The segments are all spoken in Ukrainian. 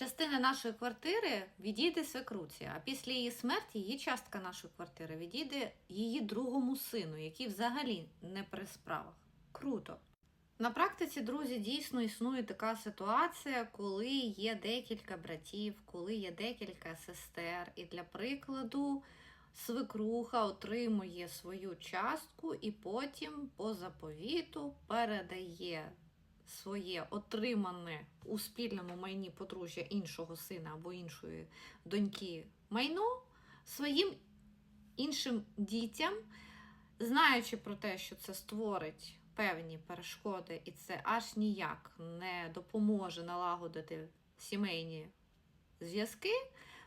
Частина нашої квартири відійде свекруці, а після її смерті її частка нашої квартири відійде її другому сину, який взагалі не при справах. Круто. На практиці, друзі, дійсно існує така ситуація, коли є декілька братів, коли є декілька сестер, і для прикладу свекруха отримує свою частку і потім по заповіту передає своє отримане у спільному майні подружжя іншого сина або іншої доньки майно своїм іншим дітям, знаючи про те, що це створить певні перешкоди, і це аж ніяк не допоможе налагодити сімейні зв'язки,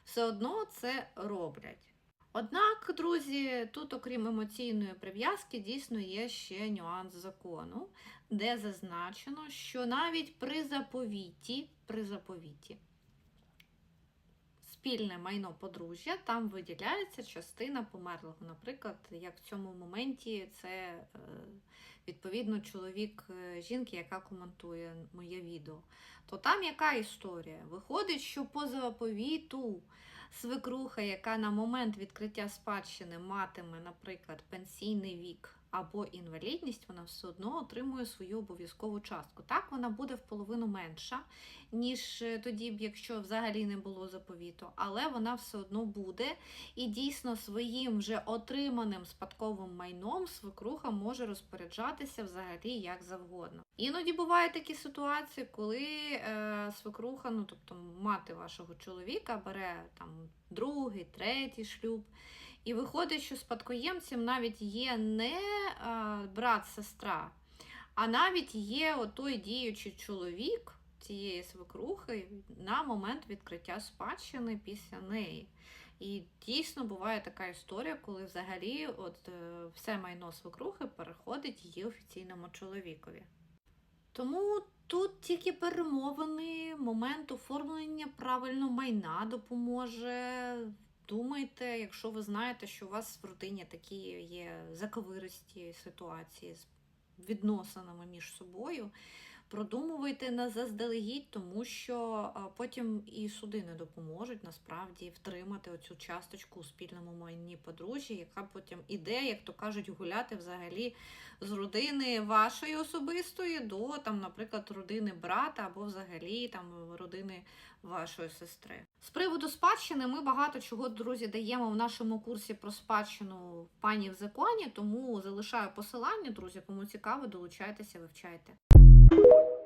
все одно це роблять. Однак, друзі, тут, окрім емоційної прив'язки, дійсно є ще нюанс закону, де зазначено, що навіть при заповіті, при заповіті спільне майно подружжя, там виділяється частина померлого. Наприклад, як в цьому моменті це е, відповідно чоловік е, жінки, яка коментує моє відео. То там яка історія? Виходить, що по заповіту свекруха, яка на момент відкриття спадщини матиме, наприклад, пенсійний вік або інвалідність, вона все одно отримує свою обов'язкову частку. Так, вона буде в половину менша, ніж е, тоді б, якщо взагалі не було заповіту, але вона все одно буде. І дійсно своїм вже отриманим спадковим майном свекруха може розпоряджатися взагалі як завгодно. Іноді бувають такі ситуації, коли е, свекруха, ну тобто мати вашого чоловіка, бере там другий, третій шлюб. І виходить, що спадкоємцем навіть є не брат-сестра, а навіть є отой діючий чоловік цієї свекрухи на момент відкриття спадщини після неї. І дійсно буває така історія, коли взагалі от, е, все майно свекрухи переходить її офіційному чоловікові. Тому тут тільки перемовини, момент оформлення правильно майна допоможе. Думайте, якщо ви знаєте, що у вас в родині такі є заковиристі ситуації з відносинами між собою, продумуйте на заздалегідь, тому що потім і суди не допоможуть насправді втримати оцю часточку у спільному майні подружжя, яка потім іде, як то кажуть, гуляти взагалі з родини вашої особистої до там, наприклад, родини брата або взагалі там родини вашої сестри. З приводу спадщини ми багато чого, друзі, даємо в нашому курсі про спадщину пані в законі, тому залишаю посилання, друзі, кому цікаво, долучайтеся, вивчайте. Thank you.